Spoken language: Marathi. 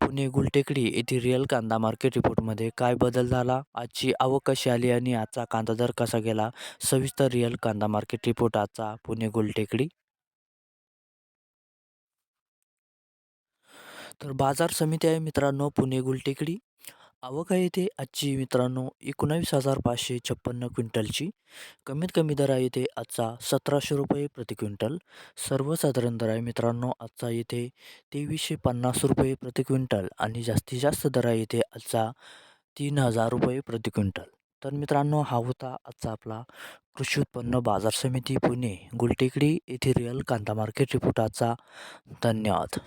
पुणे गुलटेकडी येथील रिअल कांदा मार्केट रिपोर्टमध्ये काय बदल झाला? आजची आवक कशी आली आणि आजचा कांदा दर कसा गेला? सविस्तर रिअल कांदा मार्केट रिपोर्ट आजचा पुणे गुलटेकडी. तर बाजार समिती आहे मित्रांनो पुणे गुलटेकडी. आवक आहे इथे. आजची मित्रांनो एकोणावीस हजार पाचशे छप्पन्न क्विंटलची. कमीत कमी दर आहे येथे आजचा सतराशे रुपये प्रति क्विंटल. सर्वसाधारण दर आहे मित्रांनो आजचा येथे तेवीसशे पन्नास रुपये प्रति क्विंटल आणि जास्तीत जास्त दर आहे येथे आजचा तीन हजार रुपये प्रति क्विंटल. तर मित्रांनो हा होता आजचा आपला कृषी उत्पन्न बाजार समिती पुणे गुलटेकडी येथे रिअल कांदा मार्केट रिपोर्ट आजचा. धन्यवाद.